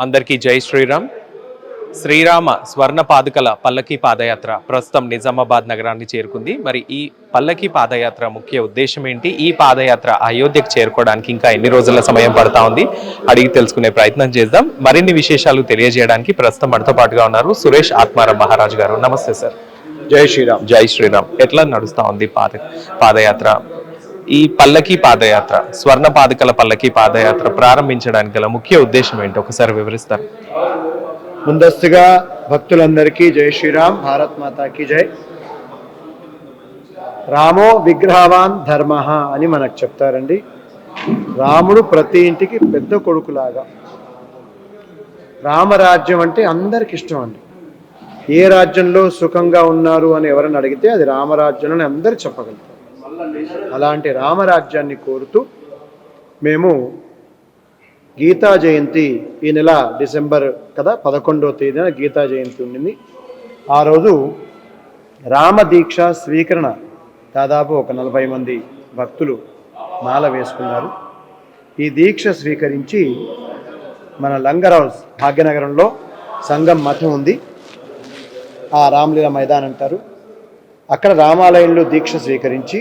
అందరికీ జై శ్రీరామ్. శ్రీరామ స్వర్ణ పాదుకల పల్లకి పాదయాత్ర ప్రస్తుతం నిజామాబాద్ నగరాన్ని చేరుకుంది. మరి ఈ పల్లకి పాదయాత్ర ముఖ్య ఉద్దేశం ఏంటి? ఈ పాదయాత్ర అయోధ్యకు చేరుకోవడానికి ఇంకా ఎన్ని రోజుల సమయం పడతా ఉంది? అడిగి తెలుసుకునే ప్రయత్నం చేద్దాం. మరిన్ని విశేషాలు తెలియజేయడానికి ప్రస్తుతం మనతో పాటుగా ఉన్నారు సురేష్ ఆత్మారాం మహారాజ్ గారు. నమస్తే సార్. జై శ్రీరామ్. జై శ్రీరామ్. ఎట్లా నడుస్తా ఉంది పాద పాదయాత్ర? ఈ పల్లకి పాదయాత్ర స్వర్ణ పాదుకల పల్లకి పాదయాత్ర ప్రారంభించడానికి గల ముఖ్య ఉద్దేశం ఏంటి? ఒకసారి వివరిస్తారు? ముందస్తుగా భక్తులందరికీ జై శ్రీరామ్ భారత్ మాతాకి జై. రామో విగ్రహవాన్ ధర్మ అని మనకు చెప్తారండి. రాముడు ప్రతి ఇంటికి పెద్ద కొడుకులాగా. రామరాజ్యం అంటే అందరికి ఇష్టం అండి. ఏ రాజ్యంలో సుఖంగా ఉన్నారు అని ఎవరైనా అడిగితే అది రామరాజ్యం అని అందరు చెప్పగలుగుతారు. అలాంటి రామరాజ్యాన్ని కోరుతూ మేము గీతా జయంతి ఈ నెల డిసెంబర్ కదా పదకొండవ తేదీన గీతా జయంతి ఉండింది. ఆ రోజు రామ దీక్ష స్వీకరణ దాదాపు ఒక నలభై మంది భక్తులు మాల వేసుకున్నారు. ఈ దీక్ష స్వీకరించి మన లంగరౌజ్ భాగ్యనగరంలో సంఘం మఠం ఉంది. ఆ రామ్లీల మైదాన్ అంటారు అక్కడ రామాలయంలో దీక్ష స్వీకరించి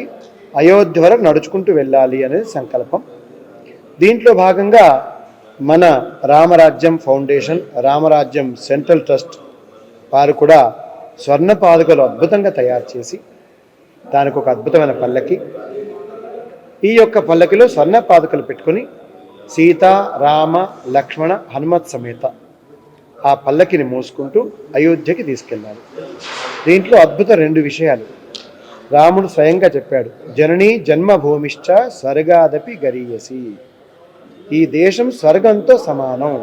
అయోధ్య వరకు నడుచుకుంటూ వెళ్ళాలి అనేది సంకల్పం. దీంట్లో భాగంగా మన రామరాజ్యం ఫౌండేషన్ రామరాజ్యం సెంట్రల్ ట్రస్ట్ వారు కూడా స్వర్ణ పాదుకలు అద్భుతంగా తయారు చేసి దానికి ఒక అద్భుతమైన పల్లకి ఈ యొక్క పల్లకిలో స్వర్ణ పాదుకలు పెట్టుకొని సీత రామ లక్ష్మణ హనుమత్ సమేత ఆ పల్లకిని మోసుకుంటూ అయోధ్యకి తీసుకెళ్ళాలి. దీంట్లో అద్భుత రెండు విషయాలు. రాముడు స్వయంగా చెప్పాడు జననీ జన్మభూమిశ్చ స్వర్గాదపి గరీయసి. ఈ దేశం స్వర్గంతో సమానం.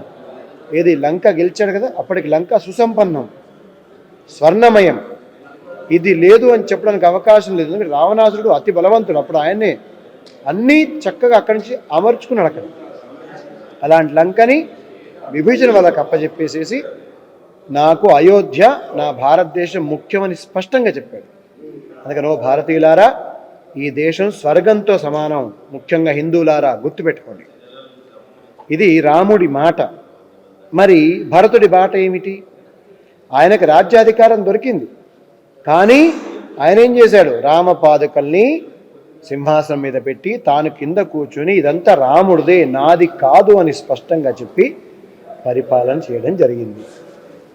ఏది లంక గెలిచాడు కదా అప్పటికి లంక సుసంపన్నం స్వర్ణమయం. ఇది లేదు అని చెప్పడానికి అవకాశం లేదు. ఎందుకంటే రావణాసురుడు అతి బలవంతుడు. అప్పుడు ఆయన్నే అన్నీ చక్కగా అక్కడి నుంచి అమర్చుకున్నాడు అక్కడ. అలాంటి లంకని విభజన వాళ్ళకి అప్పచెప్పేసేసి నాకు అయోధ్య నా భారతదేశం ముఖ్యమని స్పష్టంగా చెప్పాడు. అందుకని ఓ భారతీయులారా ఈ దేశం స్వర్గంతో సమానం ముఖ్యంగా హిందువులారా గుర్తుపెట్టుకోండి. ఇది రాముడి మాట. మరి భరతుడి బాట ఏమిటి? ఆయనకు రాజ్యాధికారం దొరికింది. కానీ ఆయన ఏం చేశాడు? రామపాదుకల్ని సింహాసనం మీద పెట్టి తాను కింద కూర్చుని ఇదంతా రాముడిదే నాది కాదు అని స్పష్టంగా చెప్పి పరిపాలన చేయడం జరిగింది.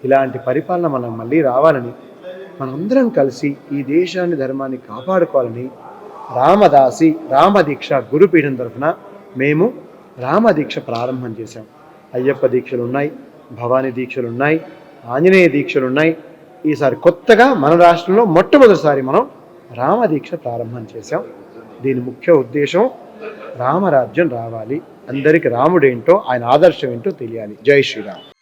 ఇలాంటి పరిపాలన మనం మళ్ళీ రావాలని మనందరం కలిసి ఈ దేశాన్ని ధర్మాన్ని కాపాడుకోవాలని రామదాసి రామదీక్ష గురుపీఠం తరఫున మేము రామదీక్ష ప్రారంభం చేశాం. అయ్యప్ప దీక్షలు ఉన్నాయి భవానీ దీక్షలు ఉన్నాయి ఆంజనేయ దీక్షలు ఉన్నాయి ఈసారి కొత్తగా మన రాష్ట్రంలో మొట్టమొదటిసారి మనం రామదీక్ష ప్రారంభం చేశాం. దీని ముఖ్య ఉద్దేశం రామరాజ్యం రావాలి. అందరికి రాముడేంటో ఆయన ఆదర్శం ఏంటో తెలియాలి. జై శ్రీరామ్.